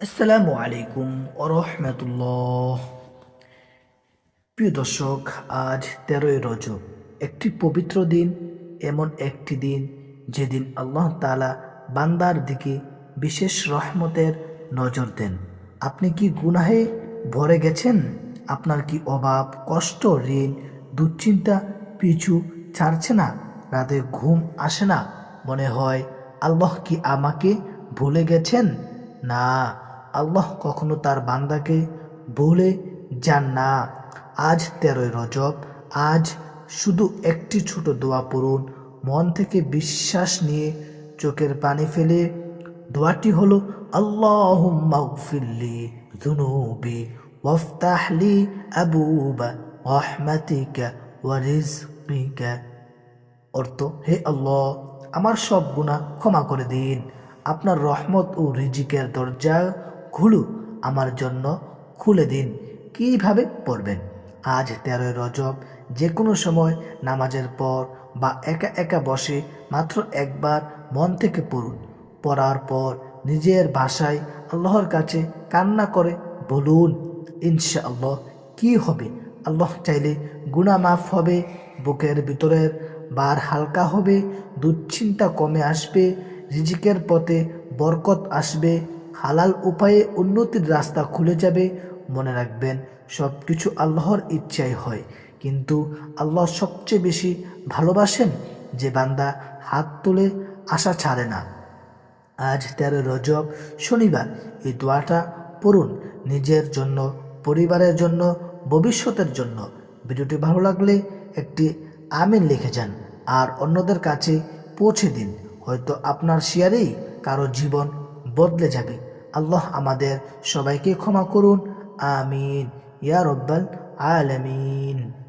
আসসালামু আলাইকুম ওরহমতুল্লাহ প্রিয় দর্শক, আজ তেরোই রজব, একটি পবিত্র দিন, এমন একটি দিন যেদিন আল্লাহ তালা বান্দার দিকে বিশেষ রহমতের নজর দেন। আপনি কি গুনাহে ভরে গেছেন? আপনার কি অভাব, কষ্ট, ঋণ, দুশ্চিন্তা পিছু ছাড়ছে না? রাতে ঘুম আসে না? মনে হয়, আল্লাহ কি আমাকে ভুলে গেছেন? না আল্লাহ কখনো তার বান্দাকে ভুলে যান না, আজ তেরোই রজব, আজ শুধু একটি ছোট দোয়া পড়ুন। মন থেকে বিশ্বাস নিয়ে চোখের পানি ফেলে দোয়াটি হলো আল্লাহ মাগফিরলি জুনুবি ওয়াফতাহলি আবুবা রহমাতিকা ওয়া রিজকিকা। অর্থ, হে আল্লাহ, আমার সব গুণা ক্ষমা করে দিন। আপনার রহমত ও রিজিকের দরজা খুলু, আমার জন্য খুলে দিন। কীভাবে পড়বেন? আজ তেরোই রজব যে কোনো সময়, নামাজের পর বা একা একা বসে মাত্র একবার মন থেকে পড়ুন। পড়ার পর নিজের ভাষায় আল্লাহর কাছে কান্না করে বলুন ইনশা আল্লাহ কি হবে? আল্লাহ চাইলে গুণা মাফ হবে, বুকের ভিতরের বার হালকা হবে, দুশ্চিন্তা কমে আসবে, রিজিকের পথে বরকত আসবে। হালাল উপায়ে উন্নতির রাস্তা খুলে যাবে, মনে রাখবেন সব কিছু আল্লাহর ইচ্ছাই হয়। কিন্তু আল্লাহ সবচেয়ে বেশি ভালোবাসেন যে বান্দা হাত তুলে আশা ছাড়ে না। আজ তেরো রজব, শনিবার। এই দোয়াটা পড়ুন নিজের জন্য, পরিবারের জন্য, ভবিষ্যতের জন্য। ভিডিওটি ভালো লাগলে একটি আমিন লিখে যান আর অন্যদের কাছে পৌঁছে দিন। হয়তো আপনার শেয়ারেই কারও জীবন বদলে যাবে। আল্লাহ আমাদের সবাইকে ক্ষমা করুন। আমিন। ইয়া রব্বাল আলামিন।